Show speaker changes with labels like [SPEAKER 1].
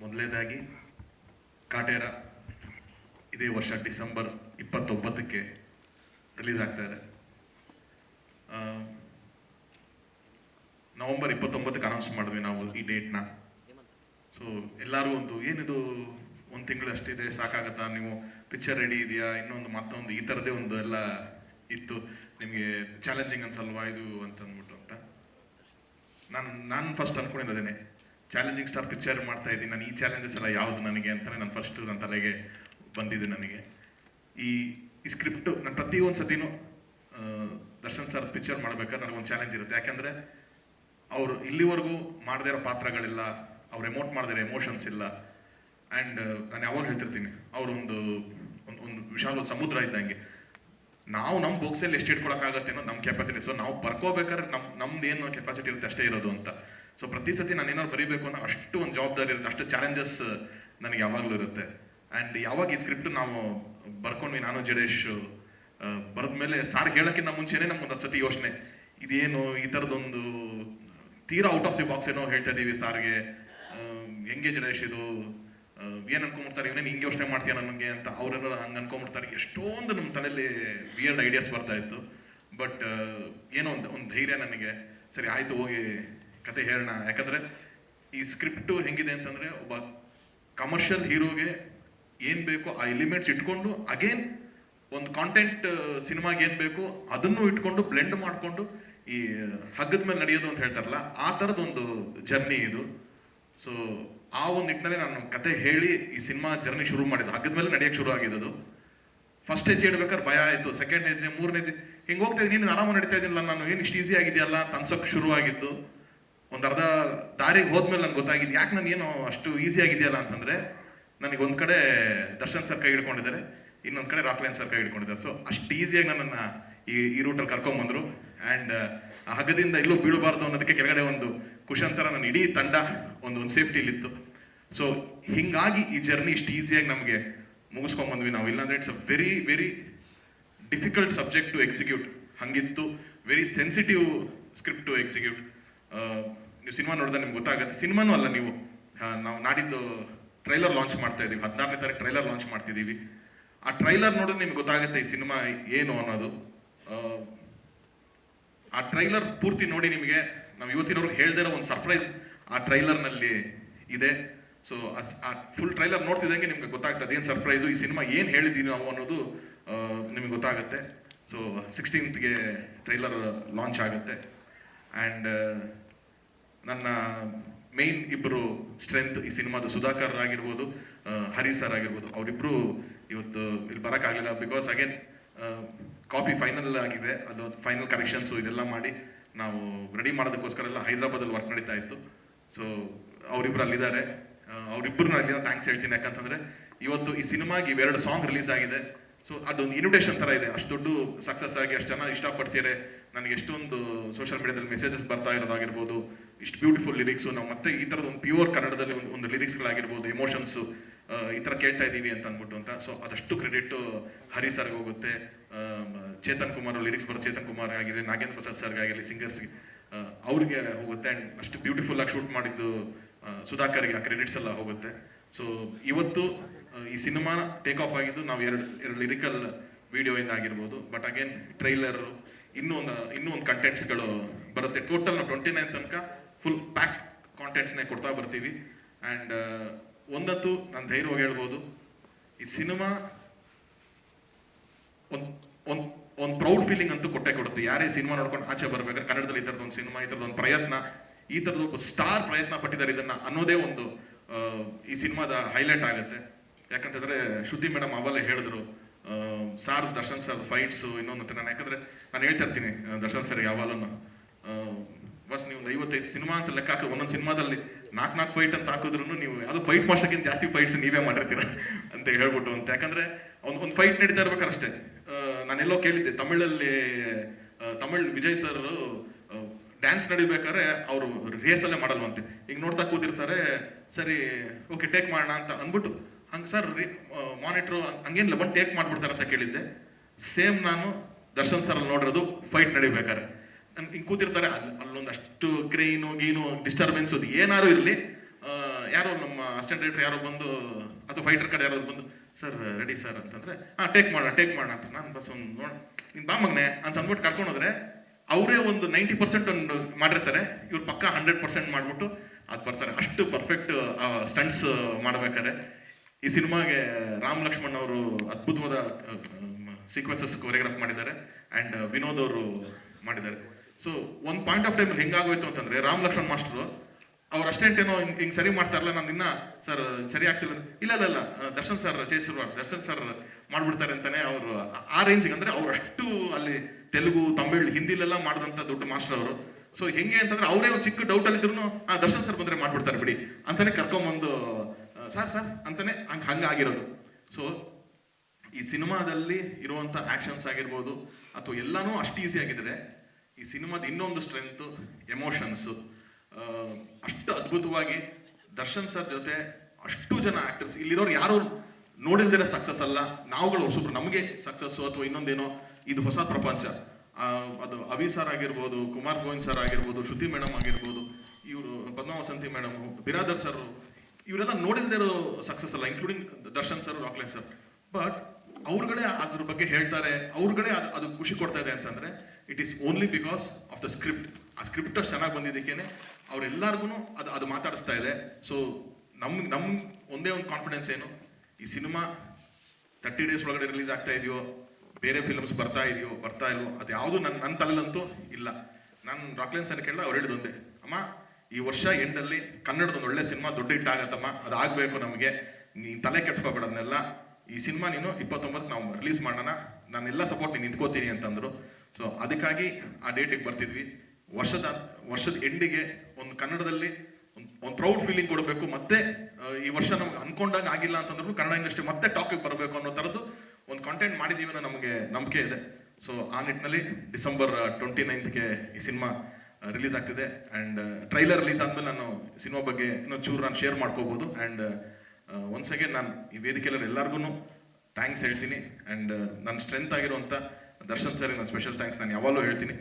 [SPEAKER 1] ಮೊದಲನೇದಾಗಿ, ಕಾಟೇರ ಇದೇ ವರ್ಷ ಡಿಸೆಂಬರ್ ಇಪ್ಪತ್ತೊಂಬತ್ತಕ್ಕೆ ರಿಲೀಸ್ ಆಗ್ತಾ ಇದೆ. ನವೆಂಬರ್ ಇಪ್ಪತ್ತೊಂಬತ್ತಕ್ಕೆ ಅನೌನ್ಸ್ ಮಾಡಿದ್ವಿ ನಾವು ಈ ಡೇಟ್ನ ಸೊ ಎಲ್ಲರೂ ಒಂದು, ಏನಿದು ಒಂದು ತಿಂಗಳು ಅಷ್ಟಿದೆ ಸಾಕಾಗತ್ತಾ? ನೀವು ಪಿಕ್ಚರ್ ರೆಡಿ ಇದೆಯಾ? ಇನ್ನೊಂದು ಮತ್ತೊಂದು, ಈ ಥರದೇ ಒಂದು ಎಲ್ಲ ಇತ್ತು. ನಿಮಗೆ ಚಾಲೆಂಜಿಂಗ್ ಅನ್ಸಲ್ವಾ ಇದು ಅಂತ ಅಂದ್ಬಿಟ್ಟು ಅಂತ. ನಾನು ನಾನು ಫಸ್ಟ್ ಅನ್ಕೊಂಡಿದ್ದೇನೆ ಚಾಲೆಂಜಿಂಗ್ ಸ್ಟಾರ್ ಪಿಕ್ಚರ್ ಮಾಡ್ತಾ ಇದ್ದೀನಿ. ನಾನು ಈ ಚಾಲೆಂಜಸ್ ಎಲ್ಲ ಯಾವುದು ನನಗೆ ಅಂತಲೇ ನಾನು ಫಸ್ಟ್ ನನ್ನ ತಲೆಗೆ ಬಂದಿದೆ ನನಗೆ. ಈ ಈ ಸ್ಕ್ರಿಪ್ಟು ನಾನು ಪ್ರತಿಯೊಂದು ಸತಿನೂ ದರ್ಶನ್ ಸರ್ ಪಿಕ್ಚರ್ ಮಾಡ್ಬೇಕಾದ್ರೆ ನನಗೊಂದು ಚಾಲೆಂಜ್ ಇರುತ್ತೆ. ಯಾಕೆಂದರೆ ಅವರು ಇಲ್ಲಿವರೆಗೂ ಮಾಡದೇ ಇರೋ ಪಾತ್ರಗಳಿಲ್ಲ, ಅವ್ರು ಎಮೋಟ್ ಮಾಡಿದ್ರೆ ಎಮೋಷನ್ಸ್ ಇಲ್ಲ. ಆ್ಯಂಡ್ ನಾನು ಯಾವಾಗ ಹೇಳ್ತಿರ್ತೀನಿ, ಅವರೊಂದು, ಒಂದು ಒಂದು ವಿಶಾಲ ಸಮುದ್ರ ಇದ್ದಂಗೆ. ನಾವು ನಮ್ಮ ಬುಕ್ಸಲ್ಲಿ ಎಷ್ಟು ಇಟ್ಕೊಳಕ್ಕಾಗತ್ತೇನೋ ನಮ್ಮ ಕೆಪಾಸಿಟಿ ಸೊ ನಾವು ಬರ್ಕೋಬೇಕಾದ್ರೆ ನಮ್ಮ ನಮ್ದು ಏನು ಕೆಪಾಸಿಟಿ ಇರುತ್ತೆ ಅಷ್ಟೇ ಇರೋದು ಅಂತ. ಸೊ ಪ್ರತಿ ಸತಿ ನಾನು ಏನಾದ್ರು ಬರೀಬೇಕು ಅನ್ನೋ ಅಷ್ಟು ಒಂದು ಜವಾಬ್ದಾರಿ ಇರುತ್ತೆ. ಅಷ್ಟು ಚಾಲೆಂಜಸ್ ನನಗೆ ಯಾವಾಗಲೂ ಇರುತ್ತೆ. ಆ್ಯಂಡ್ ಯಾವಾಗ ಈ ಸ್ಕ್ರಿಪ್ಟ್ ನಾವು ಬರ್ಕೊಂಡ್ವಿ, ನಾನು, ಜಡೇಶ್ ಬರೆದ್ಮೇಲೆ ಸಾರ್ ಹೇಳೋಕ್ಕಿಂತ ಮುಂಚೆನೇ ನಮ್ಗೆ ಒಂದು ಸತಿ ಯೋಚನೆ. ಇದೇನು ಈ ಥರದೊಂದು ತೀರಾ ಔಟ್ ಆಫ್ ದಿ ಬಾಕ್ಸ್ ಏನೋ ಹೇಳ್ತಾ ಇದೀವಿ ಸಾರ್ಗೆ. ಹೆಂಗೆ ಜಡೇಶ್ ಇದು? ಏನು ಅನ್ಕೊಂಬಿಡ್ತಾರೆ ಇವನೇನು ಹಿಂಗೆ ಯೋಚನೆ ಮಾಡ್ತೀಯ ನನಗೆ ಅಂತ ಅವರೆಲ್ಲ ಹಂಗೆ ಅನ್ಕೊಂಬಿಡ್ತಾರೆ ಎಷ್ಟೊಂದು ನಮ್ಮ ತಲೆಯಲ್ಲಿ ವಿಯರ್ಡ್ ಐಡಿಯಾಸ್ ಬರ್ತಾ ಇತ್ತು. ಬಟ್ ಏನೋ ಒಂದು ಒಂದು ಧೈರ್ಯ ನನಗೆ. ಸರಿ, ಆಯ್ತು, ಹೋಗಿ ಕತೆ ಹೇಳೋಣ. ಯಾಕಂದ್ರೆ ಈ ಸ್ಕ್ರಿಪ್ಟು ಹೆಂಗಿದೆ ಅಂತಂದ್ರೆ ಒಬ್ಬ ಕಮರ್ಷಿಯಲ್ ಹೀರೋಗೆ ಏನ್ ಬೇಕೋ ಆ ಎಲಿಮೆಂಟ್ಸ್ ಇಟ್ಕೊಂಡು ಅಗೇನ್ ಒಂದು ಕಾಂಟೆಂಟ್ ಸಿನಿಮಾಗೆ ಏನ್ ಬೇಕೋ ಅದನ್ನು ಇಟ್ಕೊಂಡು ಬ್ಲೆಂಡ್ ಮಾಡಿಕೊಂಡು ಈ ಹಗ್ಗದ ಮೇಲೆ ನಡೆಯೋದು ಅಂತ ಹೇಳ್ತಾರಲ್ಲ, ಆ ತರದ ಒಂದು ಜರ್ನಿ ಇದು. ಸೊ ಆ ಒಂದು ನಿಟ್ಟಿನಲ್ಲಿ ನಾನು ಕತೆ ಹೇಳಿ ಈ ಸಿನಿಮಾ ಜರ್ನಿ ಶುರು ಮಾಡಿದ್ದು. ಹಗ್ಗದ ಮೇಲೆ ನಡೆಯೋಕೆ ಶುರು ಆಗಿದ್ದು ಫಸ್ಟ್ ಹೆಜ್ಜೆ ಇಡ್ಬೇಕಾದ್ರೆ ಭಯ ಆಯ್ತು. ಸೆಕೆಂಡ್ ಹೆಜ್ಜೆ, ಮೂರನೇ ಹೆಜ್ಜೆ, ಹಿಂಗೆ ಹೋಗ್ತಾ ಇದ್ದೀನಿ ನೀನು ಆರಾಮ ನಡೀತಾ ಇದ್ದಿಲ್ಲ ನಾನು ಏನು ಇಷ್ಟು ಈಸಿ ಆಗಿದೆಯಲ್ಲ ಅಂತ ಶುರು ಆಗಿದ್ದು ಒಂದು ಅರ್ಧ ದಾರಿಗೆ ಹೋದ್ಮೇಲೆ ನಂಗೆ ಗೊತ್ತಾಗಿದೆ, ಯಾಕೆ ನಾನು ಏನು ಅಷ್ಟು ಈಸಿ ಆಗಿದೆಯಲ್ಲ ಅಂತಂದ್ರೆ, ನನಗೆ ಒಂದ್ ಕಡೆ ದರ್ಶನ್ ಸರ್ ಕೈ ಹಿಡ್ಕೊಂಡಿದ್ದಾರೆ, ಇನ್ನೊಂದು ಕಡೆ ರಾಕ್ಲೈನ್ ಸರ್ ಕೈ ಹಿಡ್ಕೊಂಡಿದ್ದಾರೆ. ಸೊ ಅಷ್ಟು ಈಸಿಯಾಗಿ ನನ್ನನ್ನು ಈ ಈ ರೂಟಲ್ಲಿ ಕರ್ಕೊಂಬಂದ್ರು ಆ್ಯಂಡ್ ಆ ಹಗ್ಗದಿಂದ ಎಲ್ಲೂ ಬೀಳಬಾರ್ದು ಅನ್ನೋದಕ್ಕೆ ಕೆಳಗಡೆ ಒಂದು ಕುಶನ್ ಥರ ನನ್ನ ಇಡೀ ತಂಡ ಒಂದು ಒಂದು ಸೇಫ್ಟಿಲಿತ್ತು ಸೊ ಹಿಂಗಾಗಿ ಈ ಜರ್ನಿ ಇಷ್ಟು ಈಸಿಯಾಗಿ ನಮಗೆ ಮುಗಿಸ್ಕೊಂಬಂದ್ವಿ ನಾವು. ಇಲ್ಲಾಂದ್ರೆ it's a very very difficult subject to execute ಹಂಗಿತ್ತು very sensitive script to execute ನೀವು ಸಿನಿಮಾ ನೋಡಿದ್ರೆ ನಿಮ್ಗೆ ಗೊತ್ತಾಗುತ್ತೆ. ಸಿನಿಮಾನೂ ಅಲ್ಲ ನೀವು. ನಾವು ನಾಡಿದ್ದು ಟ್ರೈಲರ್ ಲಾಂಚ್ ಮಾಡ್ತಾ ಇದೀವಿ ಹದಿನಾರನೇ ತಾರೀಕು ಟ್ರೈಲರ್ ಲಾಂಚ್ ಮಾಡ್ತಿದ್ದೀವಿ. ಆ ಟ್ರೈಲರ್ ನೋಡಿದ್ರೆ ನಿಮ್ಗೆ ಗೊತ್ತಾಗುತ್ತೆ ಈ ಸಿನಿಮಾ ಏನು ಅನ್ನೋದು. ಆ, ಟ್ರೈಲರ್ ಪೂರ್ತಿ ನೋಡಿ ನಿಮಗೆ ನಾವು ಇವತ್ತಿನವ್ರಿಗೆ ಹೇಳ್ದಿರೋ ಒಂದು ಸರ್ಪ್ರೈಸ್ ಆ ಟ್ರೈಲರ್ನಲ್ಲಿ ಇದೆ. ಸೊ ಆ ಫುಲ್ ಟ್ರೈಲರ್ ನೋಡ್ತಿದ್ದಂಗೆ ನಿಮ್ಗೆ ಗೊತ್ತಾಗ್ತದೆ ಏನು ಸರ್ಪ್ರೈಸು ಈ ಸಿನಿಮಾ ಏನು ಹೇಳಿದೀವಿ ನಾವು ಅನ್ನೋದು ನಿಮಗೆ ಗೊತ್ತಾಗುತ್ತೆ. ಸೊ ಸಿಕ್ಸ್ಟೀನ್ತ್ಗೆ ಟ್ರೈಲರ್ ಲಾಂಚ್ ಆಗುತ್ತೆ. ಆ್ಯಂಡ್ ನನ್ನ ಮೇನ್ ಇಬ್ಬರು ಸ್ಟ್ರೆಂತ್ ಈ ಸಿನಿಮಾದು ಸುಧಾಕರ್ ಆಗಿರ್ಬೋದು ಹರಿ ಸರ್ ಆಗಿರ್ಬೋದು ಅವರಿಬ್ಬರು ಇವತ್ತು ಇಲ್ಲಿ ಬರೋಕ್ಕಾಗಲಿಲ್ಲ ಬಿಕಾಸ್ ಅಗೇನ್ ಕಾಪಿ ಫೈನಲ್ ಆಗಿದೆ. ಅದು ಫೈನಲ್ ಕರೆಕ್ಷನ್ಸು ಇದೆಲ್ಲ ಮಾಡಿ ನಾವು ರೆಡಿ ಮಾಡೋದಕ್ಕೋಸ್ಕರ ಎಲ್ಲ ಹೈದರಾಬಾದಲ್ಲಿ ವರ್ಕ್ ನಡೀತಾ ಇತ್ತು. ಸೊ ಅವರಿಬ್ಬರು ಅಲ್ಲಿದ್ದಾರೆ. ಅವರಿಬ್ಬರು ನಾನು ಅಲ್ಲಿಂದ ಥ್ಯಾಂಕ್ಸ್ ಹೇಳ್ತೀನಿ ಯಾಕಂತಂದರೆ, ಇವತ್ತು ಈ ಸಿನಿಮಾಗೆ ಎರಡು ಸಾಂಗ್ ರಿಲೀಸ್ ಆಗಿದೆ. ಸೊ ಅದೊಂದು ಇನ್ವಿಟೇಷನ್ ಥರ ಇದೆ. ಅಷ್ಟು ದೊಡ್ಡ ಸಕ್ಸಸ್ ಆಗಿ, ಅಷ್ಟು ಚೆನ್ನಾಗಿ ಇಷ್ಟಪಡ್ತೀರಿ ನನಗೆ ಎಷ್ಟೊಂದು ಸೋಷಿಯಲ್ ಮೀಡಿಯಾದಲ್ಲಿ ಮೆಸೇಜಸ್ ಬರ್ತಾ ಇರೋದಾಗಿರ್ಬೋದು, ಇಷ್ಟು ಬ್ಯೂಟಿಫುಲ್ ಲಿರಿಕ್ಸು ನಾವು ಮತ್ತೆ ಈ ಥರದ ಒಂದು ಪ್ಯೂರ್ ಕನ್ನಡದಲ್ಲಿ ಒಂದು ಒಂದು ಲಿರಿಕ್ಸ್ಗಳಾಗಿರ್ಬೋದು ಎಮೋಷನ್ಸು ಈ ಥರ ಕೇಳ್ತಾ ಇದ್ದೀವಿ ಅಂತ ಅಂದ್ಬಿಟ್ಟು ಅಂತ. ಸೊ ಅದಷ್ಟು ಕ್ರೆಡಿಟ್ಟು ಹರಿ ಸರ್ಗೆ ಹೋಗುತ್ತೆ. ಚೇತನ್ ಕುಮಾರ್ ಲಿರಿಕ್ಸ್ ಬರೋ ಚೇತನ್ ಕುಮಾರ್ ಆಗಿರಲಿ, ನಾಗೇಂದ್ರ ಪ್ರಸಾದ್ ಸರ್ಗೆ ಆಗಿರಲಿ ಸಿಂಗರ್ಸ್ಗೆ ಅವ್ರಿಗೆ ಹೋಗುತ್ತೆ. ಆ್ಯಂಡ್ ಅಷ್ಟು ಬ್ಯೂಟಿಫುಲ್ ಆಗಿ ಶೂಟ್ ಮಾಡಿದ್ದು ಸುಧಾಕರ್ಗೆ ಆ ಕ್ರೆಡಿಟ್ಸ್ ಎಲ್ಲ ಹೋಗುತ್ತೆ. ಸೊ ಇವತ್ತು ಈ ಸಿನಿಮಾ ಟೇಕ್ ಆಫ್ ಆಗಿದ್ದು ನಾವು ಎರಡು ಎರಡು ಲಿರಿಕಲ್ ವಿಡಿಯೋ ಇಂದ ಆಗಿರ್ಬೋದು. ಬಟ್ ಅಗೇನ್ ಟ್ರೈಲರ್ ಇನ್ನೂ ಒಂದು ಇನ್ನೂ ಒಂದು ಕಂಟೆಂಟ್ಸ್ಗಳು ಬರುತ್ತೆ. ಟೋಟಲ್ ನಾವು ಟ್ವೆಂಟಿ ನೈನ್ ತನಕ ಫುಲ್ ಪ್ಯಾಕ್ ಕಾಂಟೆಂಟ್ಸ್ನೇ ಕೊಡ್ತಾ ಬರ್ತೀವಿ. ಆ್ಯಂಡ್ ಒಂದಂತೂ ನಾನು ಧೈರ್ಯವಾಗಿ ಹೇಳ್ಬೋದು, ಈ ಸಿನಿಮಾ ಒಂದು ಒಂದು ಒಂದು ಪ್ರೌಡ್ ಫೀಲಿಂಗ್ ಅಂತೂ ಕೊಟ್ಟೆ ಕೊಡುತ್ತೆ. ಯಾರೇ ಸಿನಿಮಾ ನೋಡ್ಕೊಂಡು ಆಚೆ ಬರ್ಬೇಕಾದ್ರೆ ಕನ್ನಡದಲ್ಲಿ ಈ ಒಂದು ಸಿನಿಮಾ ಈ ಥರದ್ದು ಒಂದು ಪ್ರಯತ್ನ, ಈ ಥರದ್ದು ಒಬ್ಬ ಸ್ಟಾರ್ ಪ್ರಯತ್ನ ಪಟ್ಟಿದ್ದಾರೆ. ಇದನ್ನ ಅನ್ನೋದೇ ಒಂದು ಈ ಸಿನಿಮಾದ ಹೈಲೈಟ್ ಆಗುತ್ತೆ. ಯಾಕಂತಂದ್ರೆ ಶ್ರುತಿ ಮೇಡಮ್ ಅವಲ್ಲೇ ಹೇಳಿದ್ರು ಸಾರ್ ದರ್ಶನ್ ಸರ್ ಫೈಟ್ಸು ಇನ್ನೊಂದು ನಾನು ಯಾಕಂದ್ರೆ ನಾನು ಹೇಳ್ತಾ ಇರ್ತೀನಿ ದರ್ಶನ್ ಸರ್ ಯಾವಾಗಲೂ ಬಸ್ ನೀವು ಐವತ್ತೈದು ಸಿನಿಮಾ ಅಂತ ಲೆಕ್ಕ ಹಾಕಿ ಒಂದೊಂದು ಸಿನಿಮಾದಲ್ಲಿ ನಾಲ್ಕು ನಾಲ್ಕು ಫೈಟ್ ಅಂತ ಹಾಕಿದ್ರು ನೀವು ಯಾವುದೋ ಫೈಟ್ ಮಾಡೋಕ್ಕಿಂತ ಜಾಸ್ತಿ ಫೈಟ್ಸ್ ನೀವೇ ಮಾಡಿರ್ತೀರ ಅಂತ ಹೇಳ್ಬಿಟ್ಟು ಅಂತ. ಯಾಕಂದ್ರೆ ಒಂದು ಒಂದು ಫೈಟ್ ನಡೀತಾ ಇರ್ಬೇಕಾರಷ್ಟೇ ನಾನೆಲ್ಲೋ ಕೇಳಿದ್ದೆ, ತಮಿಳಲ್ಲಿ ತಮಿಳ್ ವಿಜಯ್ ಸರ್ ಡ್ಯಾನ್ಸ್ ನಡಿಬೇಕಾದ್ರೆ ಅವರು ರಿಹರ್ಸಲ್ಲೇ ಮಾಡಲ್ವಂತೆ. ಈಗ ನೋಡ್ತಾ ಕೂತಿರ್ತಾರೆ, ಸರಿ ಓಕೆ ಟೇಕ್ ಮಾಡೋಣ ಅಂತ ಅಂದ್ಬಿಟ್ಟು ಹಂಗೆ ಸರ್ ಮಾನಿಟ್ರು ಹಂಗೇನಿಲ್ಲ ಬಂದು ಟೇಕ್ ಮಾಡ್ಬಿಡ್ತಾರೆ ಅಂತ ಕೇಳಿದ್ದೆ. ಸೇಮ್ ನಾನು ದರ್ಶನ್ ಸರ್ ಅಲ್ಲಿ ನೋಡಿರೋದು ಫೈಟ್ ನಡಿಬೇಕಾದ್ರೆ ಹಿಂಗೆ ಕೂತಿರ್ತಾರೆ ಅಲ್ಲಿ ಅಲ್ಲೊಂದಷ್ಟು ಕ್ರೈನು ಗೀನು ಡಿಸ್ಟರ್ಬೆನ್ಸ್ ಏನಾರು ಇರಲಿ ಯಾರೋ ನಮ್ಮ ಅಸಿಸ್ಟೆಂಟ್ ಡೈರೆಕ್ಟರ್ ಯಾರೋ ಬಂದು, ಅಥವಾ ಫೈಟರ್ ಕಡೆ ಯಾರೋ ಬಂದು ಸರ್ ರೆಡಿ ಸರ್ ಅಂತಂದ್ರೆ, ಹಾಂ ಟೇಕ್ ಮಾಡೋಣ ಟೇಕ್ ಮಾಡೋಣ, ಅಂತ. ನಾನು ಬಸ್ ಒಂದು ನೋಡ್, ನೀನು ಬಾ ಮಗನೆ, ಅಂತ ಅಂದ್ಬಿಟ್ಟು ಕರ್ಕೊಂಡೋದ್ರೆ ಅವರೇ ಒಂದು ನೈಂಟಿ ಪರ್ಸೆಂಟ್ ಒಂದು ಮಾಡಿರ್ತಾರೆ. ಇವ್ರು ಪಕ್ಕ ಹಂಡ್ರೆಡ್ ಪರ್ಸೆಂಟ್ ಮಾಡಿಬಿಟ್ಟು ಅದು ಬರ್ತಾರೆ. ಅಷ್ಟು ಪರ್ಫೆಕ್ಟ್ ಸ್ಟಂಟ್ಸ್ ಮಾಡ್ಬೇಕಾದ್ರೆ ಈ ಸಿನಿಮಾಗೆ ರಾಮ್ ಲಕ್ಷ್ಮಣ್ ಅವರು ಅದ್ಭುತವಾದ ಸೀಕ್ವೆನ್ಸಸ್ ಕೊರಿಯೋಗ್ರಾಫ್ ಮಾಡಿದ್ದಾರೆ ಅಂಡ್ ವಿನೋದ್ ಅವರು ಮಾಡಿದ್ದಾರೆ ಸೊ ಒಂದು ಪಾಯಿಂಟ್ ಆಫ್ ಟೈಮಲ್ಲಿ ಹೆಂಗಾಗೋಯ್ತು ಅಂತಂದ್ರೆ ರಾಮ್ ಲಕ್ಷ್ಮಣ್ ಮಾಸ್ಟರ್ ಅವ್ರ ಅಸ್ಟೆಂಟ್ ಏನೋ ಹಿಂಗ್ ಹಿಂಗ್ ಸರಿ ಮಾಡ್ತಾರಲ್ಲ ನಾನು ಇನ್ನ ಸರ್, ಸರಿ ಆಗ್ತಿಲ್ಲ. ಇಲ್ಲ ಇಲ್ಲ ಇಲ್ಲ ದರ್ಶನ್ ಸರ್ ಚೇಸಿರ್ವಾರ್ ದರ್ಶನ್ ಸರ್ ಮಾಡ್ಬಿಡ್ತಾರೆ ಅಂತಾನೆ ಅವರು, ಆ ರೇಂಜಿಗೆ ಅಂದ್ರೆ ಅವ್ರು ಅಷ್ಟು ಅಲ್ಲಿ ತೆಲುಗು, ತಮಿಳ್, ಹಿಂದಿಲೆಲ್ಲ ಮಾಡಿದಂತ ದೊಡ್ಡ ಮಾಸ್ಟರ್ ಅವರು ಸೊ ಹೆಂಗೆ ಅಂತಂದ್ರೆ ಅವರೇ ಒಂದು ಚಿಕ್ಕ ಡೌಟ್ ಅಲ್ಲಿ ಇದ್ರು ದರ್ಶನ್ ಸರ್ ಬಂದ್ರೆ ಮಾಡ್ಬಿಡ್ತಾರೆ ಬಿಡಿ ಅಂತಾನೆ ಕರ್ಕೊಂಬಂದು ಸರ್ ಸರ್, ಅಂತಾನೆ ಹಂಗೆ ಹಂಗಾಗಿರೋದು ಸೊ ಈ ಸಿನಿಮಾದಲ್ಲಿ ಇರುವಂತ ಆಕ್ಷನ್ಸ್ ಆಗಿರ್ಬೋದು ಅಥವಾ ಎಲ್ಲಾನು ಅಷ್ಟು ಈಸಿ ಆಗಿದ್ರೆ ಈ ಸಿನಿಮಾದ ಇನ್ನೊಂದು ಸ್ಟ್ರೆಂತ್ ಎಮೋಷನ್ಸ್ ಅಷ್ಟು ಅದ್ಭುತವಾಗಿ ದರ್ಶನ್ ಸರ್ ಜೊತೆ ಅಷ್ಟು ಜನ ಆಕ್ಟರ್ಸ್ ಇಲ್ಲಿರೋರು ಯಾರು ನೋಡಿಲ್ದಿರ ಸಕ್ಸಸ್ ಅಲ್ಲ. ನಾವುಗಳು ಸೂಪರ್ ನಮಗೆ ಸಕ್ಸಸ್ಸು ಅಥವಾ ಇನ್ನೊಂದೇನೋ ಇದು ಹೊಸ ಪ್ರಪಂಚ. ಅದು ಅವಿ ಸರ್ ಆಗಿರ್ಬೋದು, ಕುಮಾರ್ ಗೋವಿಂದ್ ಸರ್ ಆಗಿರ್ಬೋದು, ಶ್ರುತಿ ಮೇಡಮ್ ಆಗಿರ್ಬೋದು, ಇವರು ಪದ್ಮಾ ವಸಂತಿ ಮೇಡಮ್ ಬಿರಾದರ್ ಸರ್ ಇವರೆಲ್ಲ ನೋಡಿಲ್ದೇ ಇರೋ ಸಕ್ಸಸ್ ಅಲ್ಲ including Darshan sir Rockline sir but ಅವ್ರುಗಳೇ ಅದ್ರ ಬಗ್ಗೆ ಹೇಳ್ತಾರೆ, ಅವ್ರುಗಳೇ ಅದು ಅದು ಖುಷಿ ಕೊಡ್ತಾ ಇದೆ ಅಂತಂದ್ರೆ it is only because of the script ಆ ಸ್ಕ್ರಿಪ್ಟ್ ಅಷ್ಟು ಚೆನ್ನಾಗಿ ಬಂದಿದ್ದಕ್ಕೇನೆ ಅವ್ರೆಲ್ಲರಿಗೂ ಅದು ಅದು ಮಾತಾಡಿಸ್ತಾ ಇದೆ. ಸೊ ನಮ್ ನಮ್ ಒಂದೇ ಒಂದು ಕಾನ್ಫಿಡೆನ್ಸ್ ಏನು, ಈ ಸಿನಿಮಾ ತರ್ಟಿ ಡೇಸ್ ಒಳಗಡೆ ರಿಲೀಸ್ ಆಗ್ತಾ ಇದೆಯೋ, ಬೇರೆ ಫಿಲ್ಮ್ಸ್ ಬರ್ತಾ ಇದೆಯೋ, ಬರ್ತಾ ಇಲ್ವೋ ಅದು ಯಾವುದು ನನ್ನ ನನ್ನ ತಲೆಲಂತೂ ಇಲ್ಲ. ನಾನು ರಾಕ್ಲೈನ್ ಸರ್ ಕೇಳಿದ ಅವ್ರು ಹೇಳಿದೊಂದೇ ಅಮ್ಮ ಈ ವರ್ಷ ಎಂಡಲ್ಲಿ ಕನ್ನಡದ ಒಂದು ಒಳ್ಳೆ ಸಿನಿಮಾ ದೊಡ್ಡ ಹಿಟ್ ಆಗತ್ತಮ್ಮ. ಅದು ಆಗ್ಬೇಕು ನಮಗೆ. ನೀನು ತಲೆ ಕೆಡ್ಸ್ಕೊಬೇಡ ಅದನ್ನೆಲ್ಲ. ಈ ಸಿನಿಮಾ ನೀನು ಇಪ್ಪತ್ತೊಂಬತ್ತು ನಾವು ರಿಲೀಸ್ ಮಾಡೋಣ. ನಾನೆಲ್ಲ ಸಪೋರ್ಟ್ ನೀನು ನಿಂತ್ಕೋತೀನಿ ಅಂತಂದ್ರು. ಸೊ ಅದಕ್ಕಾಗಿ ಆ ಡೇಟಿಗೆ ಬರ್ತಿದ್ವಿ. ವರ್ಷದ ವರ್ಷದ ಎಂಡಿಗೆ ಒಂದು ಕನ್ನಡದಲ್ಲಿ ಒಂದು ಪ್ರೌಡ್ ಫೀಲಿಂಗ್ ಕೊಡಬೇಕು. ಮತ್ತೆ ಈ ವರ್ಷ ನಮ್ಗೆ ಅನ್ಕೊಂಡಾಗ ಆಗಿಲ್ಲ ಅಂತಂದ್ರೂ ಕನ್ನಡ ಇಂಡಸ್ಟ್ರಿ ಮತ್ತೆ ಟಾಕಿಗೆ ಬರಬೇಕು ಅನ್ನೋ ಥರದ್ದು ಒಂದು ಕಂಟೆಂಟ್ ಮಾಡಿದ್ದೀವಿ ಅನ್ನೋ ನಮಗೆ ನಂಬಿಕೆ ಇದೆ. ಸೊ ಆ ನಿಟ್ಟಿನಲ್ಲಿ ಡಿಸೆಂಬರ್ ಟ್ವೆಂಟಿ ನೈನ್ತ್ಗೆ ಈ ಸಿನಿಮಾ ರಿಲೀಸ್ ಆಗ್ತಿದೆ. ಆ್ಯಂಡ್ ಟ್ರೈಲರ್ ರಿಲೀಸ್ ಆದ್ಮೇಲೆ ನಾನು ಸಿನಿಮಾ ಬಗ್ಗೆ ಇನ್ನೊಂದು ಚೂರು ನಾನು ಶೇರ್ ಮಾಡ್ಕೋಬೋದು. ಆ್ಯಂಡ್ ಒನ್ಸ್ ಅಗೇನ್ ನಾನು ಈ ವೇದಿಕೆಯಲ್ಲಿ ಎಲ್ಲರಿಗೂ ಥ್ಯಾಂಕ್ಸ್ ಹೇಳ್ತೀನಿ ಆ್ಯಂಡ್ ನನ್ನ ಸ್ಟ್ರೆಂತ್ ಆಗಿರುವಂಥ ದರ್ಶನ್ ಸರ್ ನಾನು ಸ್ಪೆಷಲ್ ಥ್ಯಾಂಕ್ಸ್ ನಾನು ಯಾವಾಗಲೂ ಹೇಳ್ತೀನಿ.